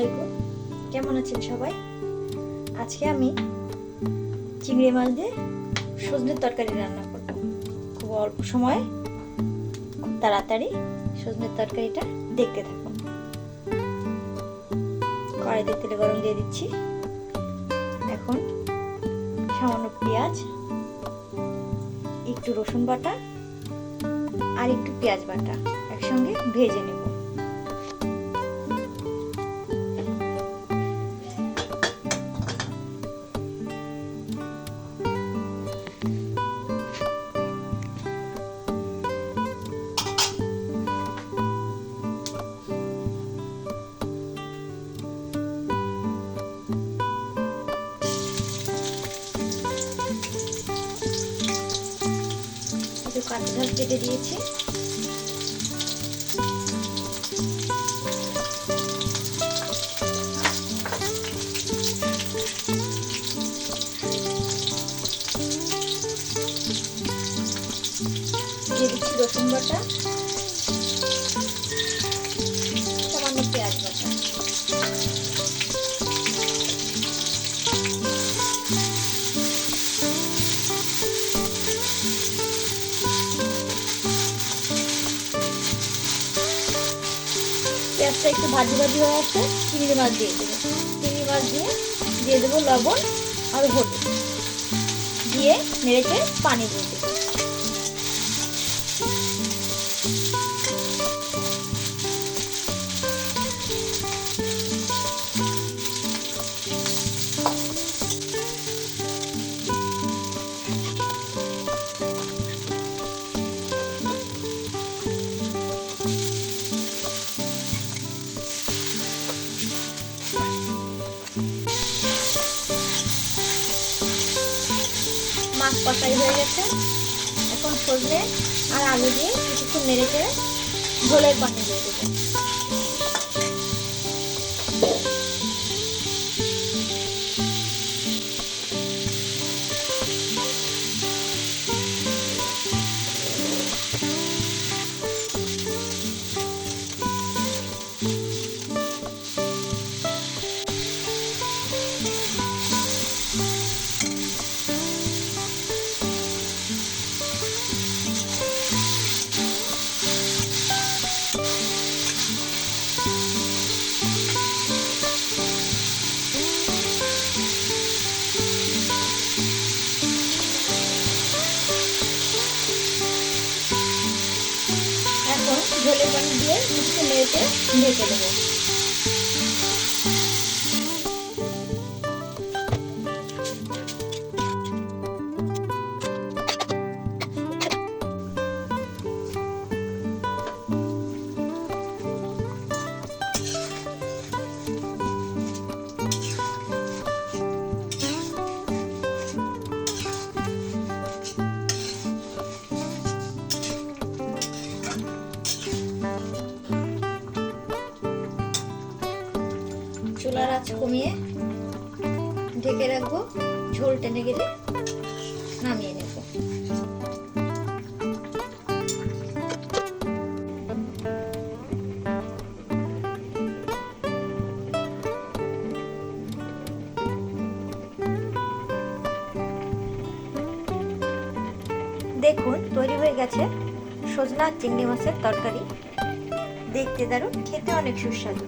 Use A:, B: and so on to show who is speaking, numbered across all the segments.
A: আলাইকুম। কেমন আছেন সবাই? আজকে আমি চিংড়ি মাছ দিয়ে সজনের তরকারি রান্না করব। খুব অল্প সময়ে খুব তাড়াতাড়ি সজনের তরকারিটা দেখতে থাকুন। কড়াইতে তেলে গরম দিয়ে দিচ্ছি। এখন সামান্য পেঁয়াজ, একটু রসুন বাটা আর একটু পেঁয়াজ বাটা একসঙ্গে ভেজে নেব। একটু কাঁচা ঝাল কেটে দিয়েছি। দিয়ে দিচ্ছি রসুন বাটা। পেঁয়াজটা একটু ভাজি ভাজি হয়ে আসছে, চিংড়ি মাছ দিয়ে দেবো। চিংড়ি মাছ দিয়ে দিয়ে দেবো লবণ আর হলুদ। দিয়ে মেরেছে পানি দিয়ে দেবো। মাছ কষাই হয়ে গেছে। এখন সজনে আর আলু দিয়ে কিছুক্ষণ নেড়ে ঝোলের পানি দিয়ে দেবো। এখন ঝোলের পানি দিয়ে নেড়ে ঢেকে দেবো। চুলার আঁচ কমিয়ে ঢেকে রাখব। ঝোল টেনে গেলে নামিয়ে নেব। দেখুন, তৈরি হয়ে গেছে সজনা চিংড়ি মাছের তরকারি। দেখতে দারুণ, খেতে অনেক সুস্বাদু।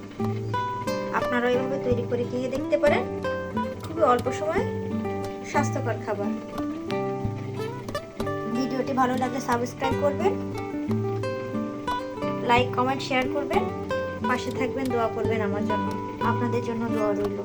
A: আপনারা এইভাবে তৈরি করে খেয়ে দেখতে পারেন। খুবই অল্প সময় স্বাস্থ্যকর খাবার। ভিডিওটি ভালো লাগলে সাবস্ক্রাইব করবেন। লাইক, কমেন্ট, শেয়ার করবেন। পাশে থাকবেন, দোয়া করবেন আমার জন্য। আপনাদের জন্য দোয়া রইল।